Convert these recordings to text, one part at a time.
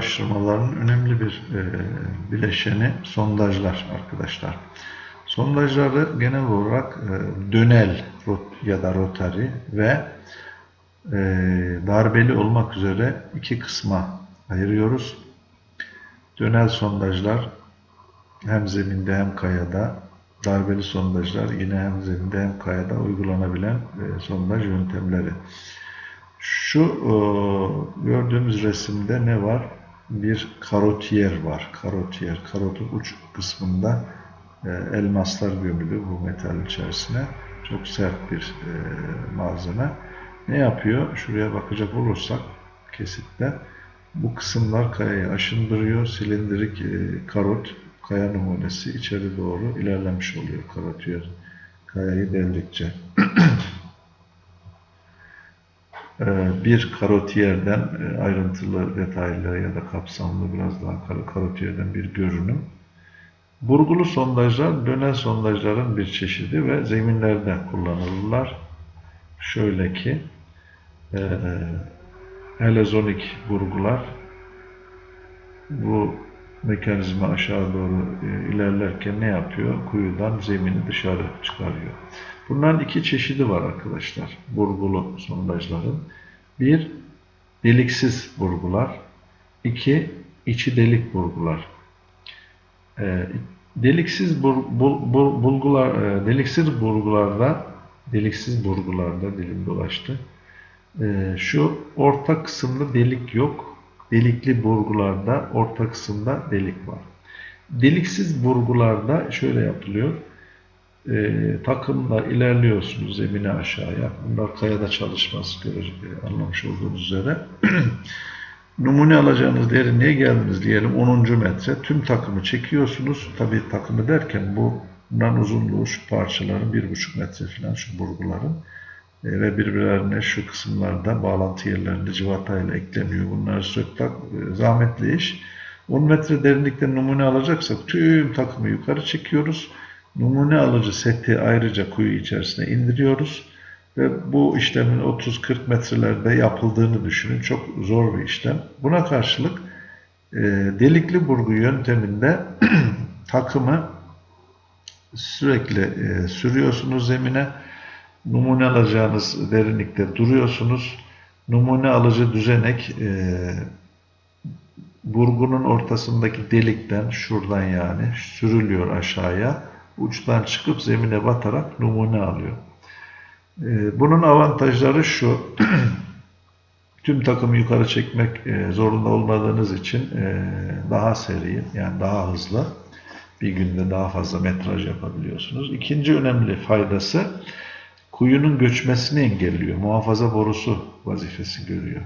araştırmaların önemli bir e, bileşeni sondajlar arkadaşlar. Sondajları genel olarak e, dönel ya da rotari ve e, darbeli olmak üzere iki kısma ayırıyoruz. Dönel sondajlar hem zeminde hem kayada, darbeli sondajlar yine hem zeminde hem kayada uygulanabilen e, sondaj yöntemleri. Şu e, gördüğümüz resimde ne var? Bir karotiyer var. Karotiyer. Karotun uç kısmında e, elmaslar gömülü bu metal içerisine. Çok sert bir e, malzeme. Ne yapıyor? Şuraya bakacak olursak kesitte bu kısımlar kayayı aşındırıyor. Silindirik e, karot kaya numunesi içeri doğru ilerlemiş oluyor karotiyer kayayı deldikçe. Ee, bir karotiyerden e, ayrıntılı, detaylı ya da kapsamlı biraz daha kar- karotiyerden bir görünüm. Burgulu sondajlar dönel sondajların bir çeşidi ve zeminlerde kullanılırlar. Şöyle ki e, helezonik burgular bu mekanizma aşağı doğru e, ilerlerken ne yapıyor? Kuyudan zemini dışarı çıkarıyor. Bunların iki çeşidi var arkadaşlar. Burgulu sondajların. Bir, deliksiz burgular. İki, içi delik burgular. E, deliksiz bur, bul, bul- bulgular, e, deliksiz burgularda deliksiz burgularda dilim dolaştı. Şu orta kısımda delik yok. Delikli burgularda orta kısımda delik var. Deliksiz burgularda şöyle yapılıyor. E, takımla ilerliyorsunuz zemine aşağıya. Bunlar kayada çalışması görecek, anlamış olduğunuz üzere. Numune alacağınız derinliğe geldiniz diyelim 10. metre. Tüm takımı çekiyorsunuz. Tabii takımı derken bu bunların uzunluğu şu parçaların 1,5 metre falan şu burguların. E, ve birbirlerine şu kısımlarda bağlantı yerlerinde civatayla ekleniyor. Bunları söktak e, zahmetli iş. 10 metre derinlikte numune alacaksak tüm takımı yukarı çekiyoruz. Numune alıcı seti ayrıca kuyu içerisine indiriyoruz. Ve bu işlemin 30-40 metrelerde yapıldığını düşünün. Çok zor bir işlem. Buna karşılık e, delikli burgu yönteminde takımı sürekli e, sürüyorsunuz zemine. Numune alacağınız derinlikte duruyorsunuz. Numune alıcı düzenek e, burgunun ortasındaki delikten şuradan yani sürülüyor aşağıya. Uçtan çıkıp zemine batarak numune alıyor. E, bunun avantajları şu. Tüm takımı yukarı çekmek e, zorunda olmadığınız için e, daha seri yani daha hızlı bir günde daha fazla metraj yapabiliyorsunuz. İkinci önemli faydası kuyunun göçmesini engelliyor. Muhafaza borusu vazifesi görüyor.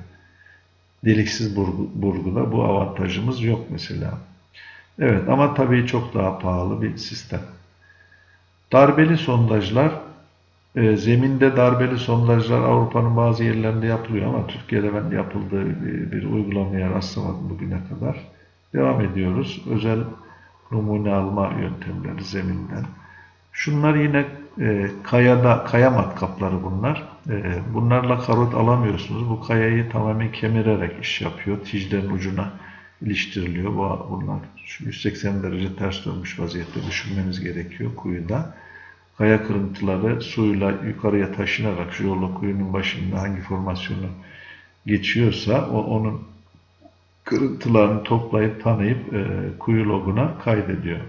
Deliksiz burgu, burguda bu avantajımız yok mesela. Evet ama tabii çok daha pahalı bir sistem. Darbeli sondajlar e, zeminde darbeli sondajlar Avrupa'nın bazı yerlerinde yapılıyor ama Türkiye'de ben yapıldığı bir, bir uygulamaya rastlamadım bugüne kadar. Devam ediyoruz. Özel numune alma yöntemleri zeminden. Şunlar yine e, kayada, kaya matkapları bunlar. E, bunlarla karot alamıyorsunuz. Bu kayayı tamamen kemirerek iş yapıyor. Ticlerin ucuna iliştiriliyor. Bu, bunlar şu 180 derece ters dönmüş vaziyette düşünmeniz gerekiyor kuyuda. Kaya kırıntıları suyla yukarıya taşınarak şu yolla kuyunun başında hangi formasyonu geçiyorsa o, onun kırıntılarını toplayıp tanıyıp e, kuyu loguna kaydediyor.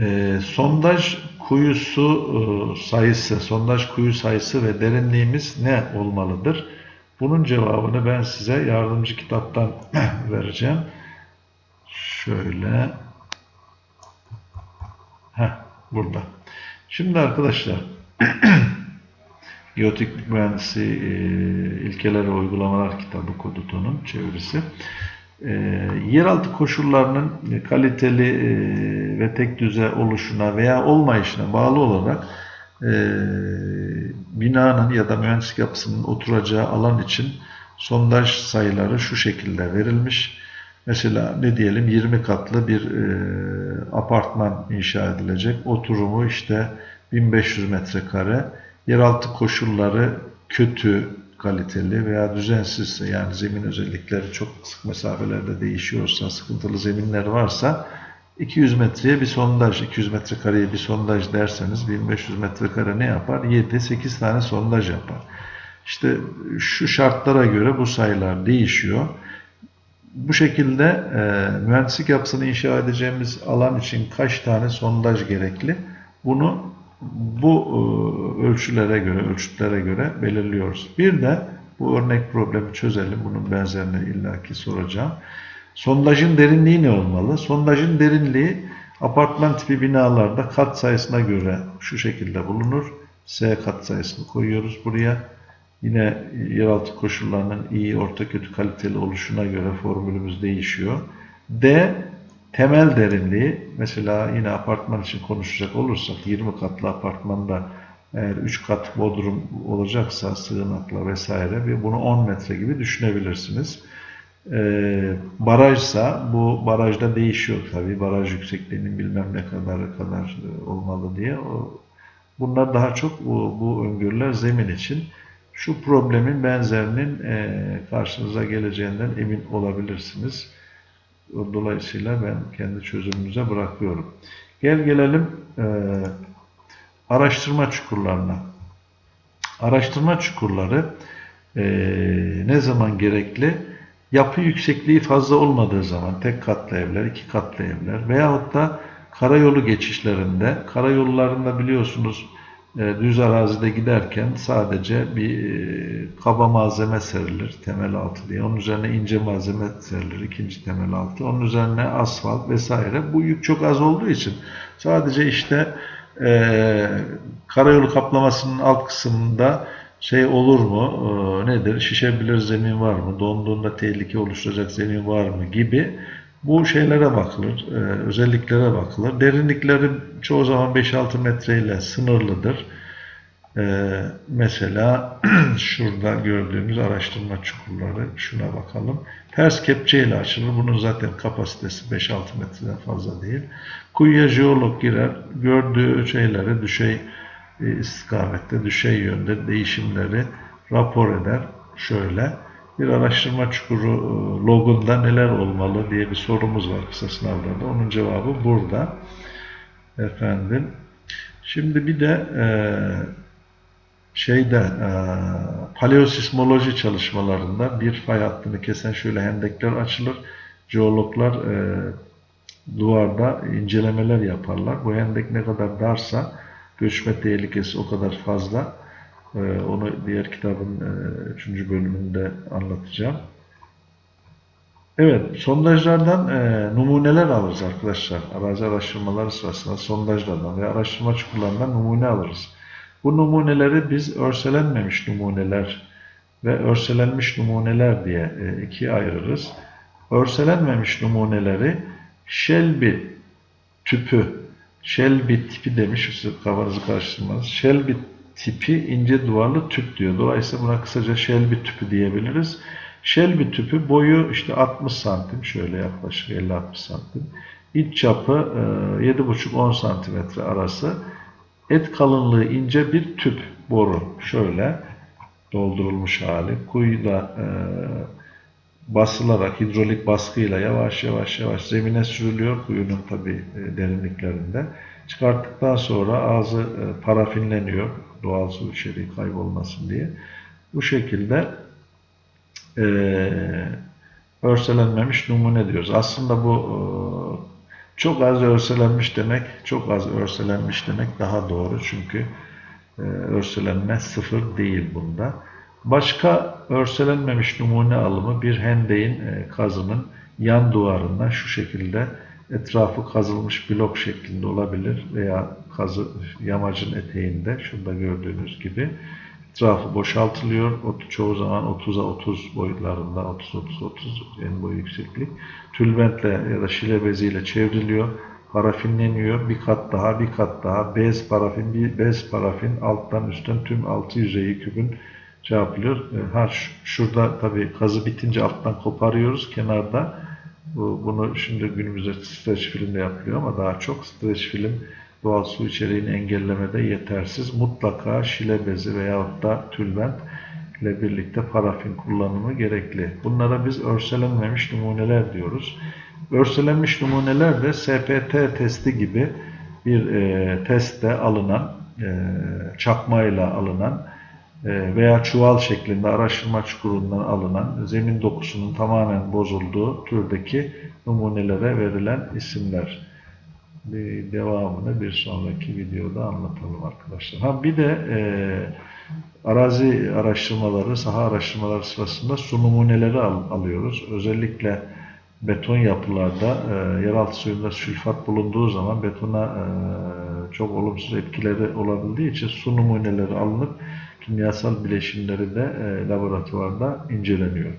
E, sondaj kuyusu e, sayısı, sondaj kuyu sayısı ve derinliğimiz ne olmalıdır? Bunun cevabını ben size yardımcı kitaptan vereceğim. Şöyle. Heh, burada. Şimdi arkadaşlar Geoteknik Mühendisi e, İlkeler ve Uygulamalar kitabı Koduto'nun çevirisi. E, yeraltı koşullarının kaliteli e, ve tek düze oluşuna veya olmayışına bağlı olarak e, binanın ya da mühendislik yapısının oturacağı alan için sondaj sayıları şu şekilde verilmiş. Mesela ne diyelim 20 katlı bir e, apartman inşa edilecek. Oturumu işte 1500 metrekare. Yeraltı koşulları kötü, kaliteli veya düzensizse yani zemin özellikleri çok sık mesafelerde değişiyorsa, sıkıntılı zeminler varsa 200 metreye bir sondaj, 200 metrekareye bir sondaj derseniz 1500 metrekare ne yapar? 7-8 tane sondaj yapar. İşte şu şartlara göre bu sayılar değişiyor. Bu şekilde e, mühendislik yapısını inşa edeceğimiz alan için kaç tane sondaj gerekli? Bunu bu e, ölçülere göre, ölçütlere göre belirliyoruz. Bir de bu örnek problemi çözelim. Bunun benzerini illaki soracağım. Sondajın derinliği ne olmalı? Sondajın derinliği apartman tipi binalarda kat sayısına göre şu şekilde bulunur. S kat sayısını koyuyoruz buraya. Yine yeraltı koşullarının iyi, orta kötü kaliteli oluşuna göre formülümüz değişiyor. D temel derinliği mesela yine apartman için konuşacak olursak 20 katlı apartmanda eğer 3 kat bodrum olacaksa sığınakla vesaire ve bunu 10 metre gibi düşünebilirsiniz. Ee, barajsa bu barajda değişiyor tabii. Baraj yüksekliğinin bilmem ne kadar kadar olmalı diye. O, bunlar daha çok bu, bu öngörüler zemin için. Şu problemin benzerinin e, karşınıza geleceğinden emin olabilirsiniz. Dolayısıyla ben kendi çözümümüze bırakıyorum. Gel gelelim e, araştırma çukurlarına. Araştırma çukurları e, ne zaman gerekli? Yapı yüksekliği fazla olmadığı zaman tek katlı evler, iki katlı evler veyahut da karayolu geçişlerinde, karayollarında biliyorsunuz düz arazide giderken sadece bir e, kaba malzeme serilir temel altı diye. Onun üzerine ince malzeme serilir ikinci temel altı. Onun üzerine asfalt vesaire. Bu yük çok az olduğu için sadece işte e, karayolu kaplamasının alt kısmında şey olur mu? E, nedir? Şişebilir zemin var mı? Donduğunda tehlike oluşturacak zemin var mı? Gibi bu şeylere bakılır, e, özelliklere bakılır. Derinlikleri çoğu zaman 5-6 metreyle sınırlıdır. E, mesela şurada gördüğümüz araştırma çukurları, şuna bakalım. Ters kepçeyle açılır. Bunun zaten kapasitesi 5-6 metreden fazla değil. Kuyuya jeolog girer, gördüğü şeyleri düşey e, istikamette, düşey yönde değişimleri rapor eder. Şöyle bir araştırma çukuru e, logunda neler olmalı diye bir sorumuz var kısa sınavlarda. Onun cevabı burada. Efendim. Şimdi bir de e, şeyde e, paleosismoloji çalışmalarında bir fay hattını kesen şöyle hendekler açılır. Jeologlar e, duvarda incelemeler yaparlar. Bu hendek ne kadar darsa göçme tehlikesi o kadar fazla. Ee, onu diğer kitabın 3. E, bölümünde anlatacağım. Evet, sondajlardan e, numuneler alırız arkadaşlar. Arazi araştırmaları sırasında sondajlardan ve araştırma çukurlarından numune alırız. Bu numuneleri biz örselenmemiş numuneler ve örselenmiş numuneler diye e, ikiye ayırırız. Örselenmemiş numuneleri Shelby tüpü, Shelby tipi demiş, kafanızı karıştırmanız. Shelby tipi ince duvarlı tüp diyor. Dolayısıyla buna kısaca Shelby tüpü diyebiliriz. Shelby tüpü boyu işte 60 santim şöyle yaklaşık 50-60 santim. İç çapı 7,5-10 santimetre arası. Et kalınlığı ince bir tüp boru. Şöyle doldurulmuş hali. Kuyuda e, basılarak hidrolik baskıyla yavaş yavaş yavaş zemine sürülüyor kuyunun tabi e, derinliklerinde. Çıkarttıktan sonra ağzı e, parafinleniyor doğal su içeriği kaybolmasın diye. Bu şekilde e, örselenmemiş numune diyoruz. Aslında bu e, çok az örselenmiş demek, çok az örselenmiş demek daha doğru. Çünkü e, örselenme sıfır değil bunda. Başka örselenmemiş numune alımı bir hendeğin e, kazının yan duvarından şu şekilde etrafı kazılmış blok şeklinde olabilir veya kazı yamacın eteğinde şurada gördüğünüz gibi etrafı boşaltılıyor. Çoğu zaman 30'a 30 boyutlarında 30-30-30 en boy yükseklik. Tülbentle ya da şile beziyle çevriliyor. Parafinleniyor. Bir kat daha, bir kat daha. Bez parafin, bir bez parafin alttan üstten tüm altı yüzeyi kübün şey yapılıyor. E, ha, şurada tabii kazı bitince alttan koparıyoruz. Kenarda bu, bunu şimdi günümüzde streç filmde yapılıyor ama daha çok streç film doğal su içeriğini engellemede yetersiz. Mutlaka şile bezi veyahut da tülbent ile birlikte parafin kullanımı gerekli. Bunlara biz örselenmemiş numuneler diyoruz. Örselenmiş numuneler de SPT testi gibi bir e, testte alınan, e, çakmayla alınan veya çuval şeklinde araştırma çukurundan alınan zemin dokusunun tamamen bozulduğu türdeki numunelere verilen isimler. Bir devamını bir sonraki videoda anlatalım arkadaşlar. Ha bir de e, arazi araştırmaları, saha araştırmaları sırasında su numuneleri al- alıyoruz. Özellikle beton yapılarda e, yeraltı suyunda sülfat bulunduğu zaman betona e, çok olumsuz etkileri olabildiği için su numuneleri alınıp kimyasal bileşimleri de e, laboratuvarda inceleniyor.